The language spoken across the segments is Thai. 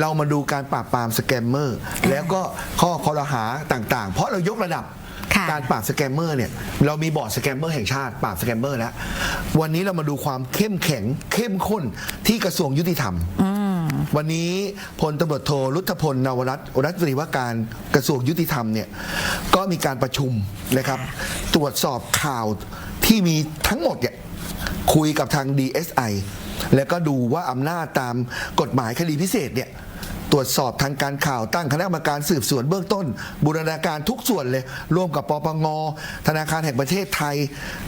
เรามาดูการปราบปรามสแกมเมอร์ แล้วก็ข้อคอรหาต่างๆ เพราะเรายกระดับค่ะการปราบสแกมเมอร์เนี่ยเรามีบอร์ดสแกมเมอร์แห่งชาติปราบสแกมเมอร์แล้ววันนี้เรามาดูความเข้มแข็งเข้มข้นที่กระทรวงยุติธรรม วันนี้พลตำรวจโทรุทธพลนวรัตน์รัฐมนตรีว่าการกระทรวงยุติธรรมเนี่ยก็มีการประชุมนะครับ ตรวจสอบข่าวที่มีทั้งหมดเนี่ย คุยกับทาง DSI แล้วก็ดูว่าอำนาจตามกฎหมายคดีพิเศษเนี่ยตรวจสอบทางการข่าวตั้งคณะกรรมการสืบสวนเบื้องต้น บูรณาการทุกส่วนเลย ร่วมกับปปงธนาคารแห่งประเทศไทย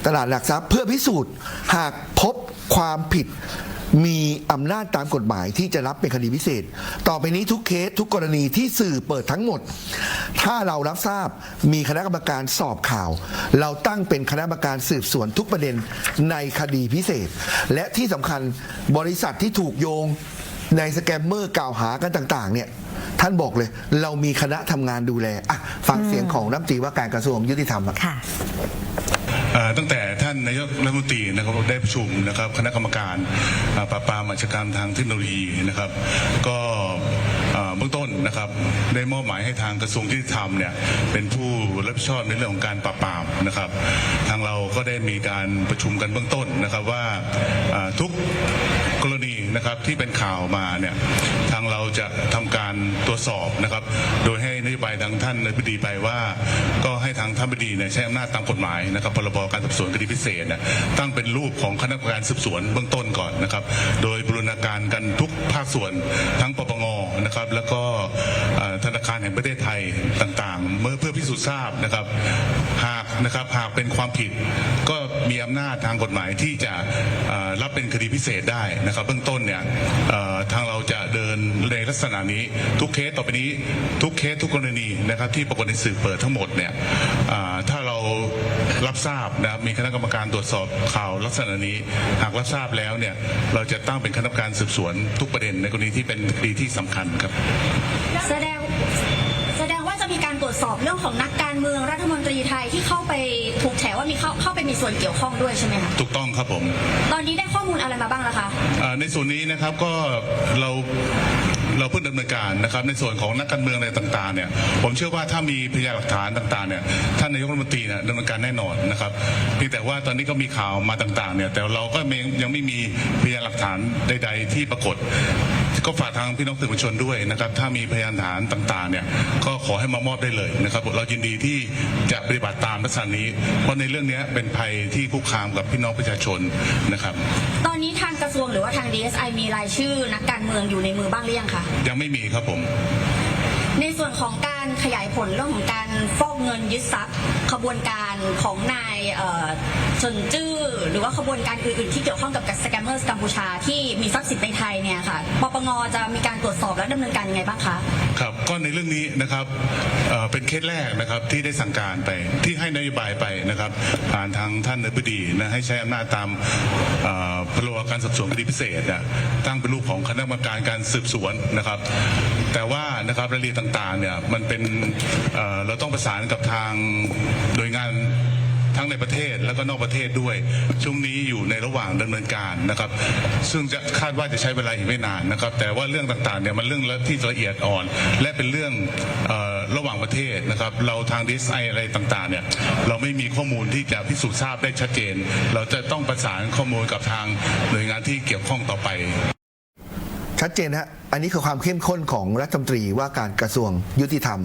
ตลาดหลักทรัพย์เพื่อพิสูจน์ หากพบความผิด มีอำนาจตามกฎหมายที่จะรับเป็นคดีพิเศษ ต่อไปนี้ทุกเคสทุกกรณีที่สื่อเปิดทั้งหมด ถ้าเรารับทราบมีคณะกรรมการสอบข่าว เราตั้งเป็นคณะกรรมการสืบสวนทุกประเด็นในคดีพิเศษ และที่สำคัญบริษัทที่ถูกโยงในสแกมเมอร์กล่าวหากันต่างๆ เนี่ยท่านบอกเลย เรามีคณะทำงานดูแลอะฟังเสียงของรัฐมนตรีว่าการกระทรวงยุติธรรมค่ะ ตั้งแต่ท่านนายกรัฐมนตรีนะครับได้ประชุมนะครับคณะกรรมการปราบปรามอาชญากรรมทางเทคโนโลยีนะครับ ก็เบื้องต้นนะครับได้มอบหมายให้ทางกระทรวงยุติธรรมเนี่ยเป็นผู้รับผิดชอบในเรื่องของการปราบปรามนะครับ ทางเราก็ได้มีการประชุมกันเบื้องต้นนะครับว่าทุก กรณีนะครับที่เป็นข่าวมาเนี่ยทางเราจะทำการตรวจสอบนะครับ โดยให้นโยบายทางท่านนายบดีไปว่า ก็ให้ทางท่านบดีเนี่ยใช้อำนาจตามกฎหมายนะครับพรบการสืบสวนคดีพิเศษเนี่ยตั้งเป็นรูปของคณะกรรมการสืบสวนเบื้องต้นก่อนนะครับ โดยบูรณาการกันทุกภาคส่วนทั้งปปงนะครับ แล้วก็ธนาคารแห่งประเทศไทยต่างๆ เมื่อเพื่อพิสูจน์ทราบนะครับ นะครับหากเป็นความผิดก็มีอำนาจทางกฎหมายที่จะรับเป็นคดีพิเศษได้นะครับ เบื้องต้นเนี่ยทางเราจะเดินในลักษณะนี้ทุกเคสต่อไปนี้ทุกเคสทุกกรณีนะครับที่ปรากฏในสื่อเปิดทั้งหมดเนี่ยถ้าเรารับทราบนะครับมีคณะกรรมการตรวจสอบข่าวลักษณะนี้ หากรับทราบแล้วเนี่ยเราจะตั้งเป็นคณะกรรมการสืบสวนทุกประเด็นในกรณีที่เป็นคดีที่สำคัญครับแสดง อบเรื่องของนักการเมืองรัฐมนตรีไทยที่เข้าไปถูกแฉว่ามีเข้าเข้าไปมีส่วนเกี่ยวข้องด้วยใช่ไหมคะถูกต้องครับผม ตอนนี้ได้ข้อมูลอะไรมาบ้างแล้วคะอ่าในส่วนนี้นะครับก็เราเราเพิ่งดำเนินการนะครับในส่วนของนักการเมืองอะไรต่างๆเนี่ยผมเชื่อว่าถ้ามีพยานหลักฐานต่างๆเนี่ยท่านนายกรัฐมนตรีเนี่ยดำเนินการแน่นอนนะครับเพียงแต่ว่าตอนนี้ก็มีข่าวมาต่างๆเนี่ยแต่เราก็ยังยังไม่มีพยานหลักฐานใด ๆ ที่ปรากฏ ก็ฝากทางพี่น้องสื่อมวลชนด้วยนะครับ ถ้ามีพยานฐานต่างๆเนี่ยก็ขอให้มามอบได้เลยนะครับเรายินดีที่จะปฏิบัติตามลักษณะนี้ เพราะในเรื่องนี้เป็นภัยที่คุกคามกับพี่น้องประชาชนนะครับ ตอนนี้ทางกระทรวงหรือว่าทาง DSI มีรายชื่อนักการเมืองอยู่ในมือบ้างหรือยังคะยังไม่มีครับผม ในส่วนของการขยายผลเรื่องของการฟอกเงินยึดทรัพย์ขบวนการของนายเอ่อเฉินจื้อหรือว่าขบวนการอื่นๆที่เกี่ยวข้องกับสแกมเมอร์กัมพูชาที่มีทรัพย์สินในไทยเนี่ยค่ะ ปปงจะมีการตรวจสอบและดำเนินการยังไงบ้างคะ ครับก็ในเรื่องนี้นะครับเอ่อเป็นเคสแรกนะครับที่ได้สั่งการไปที่ให้นโยบายไปนะครับผ่านทางท่านนายบดีนะให้ใช้อำนาจตามเอ่อพรบการสอบสวนคดีพิเศษนะตั้งเป็นรูปของคณะกรรมการการสืบสวนนะครับ แต่ว่านะครับรายละเอียดต่างๆเนี่ยมันเป็นเอ่อเราต้องประสานกับทางหน่วยงาน ทั้งในประเทศแล้วก็นอกประเทศด้วย ช่วงนี้อยู่ในระหว่างดำเนินการนะครับ ซึ่งจะคาดว่าจะใช้เวลาอีกไม่นานนะครับ แต่ว่าเรื่องต่างๆเนี่ยมันเรื่องที่ละเอียดอ่อน และเป็นเรื่องออระหว่างประเทศนะครับ เราทางดีไออะไรต่างๆเนี่ยเราไม่มีข้อมูลที่จะพิสูจน์ทราบได้ชัดเจน เราจะต้องประสานข้อมูลกับทางหน่วยงานที่เกี่ยวข้องต่อไป ชัดเจนฮะอันนี้คือความเข้มข้นของรัฐมนตรีว่าการกระทรวงยุติธรรม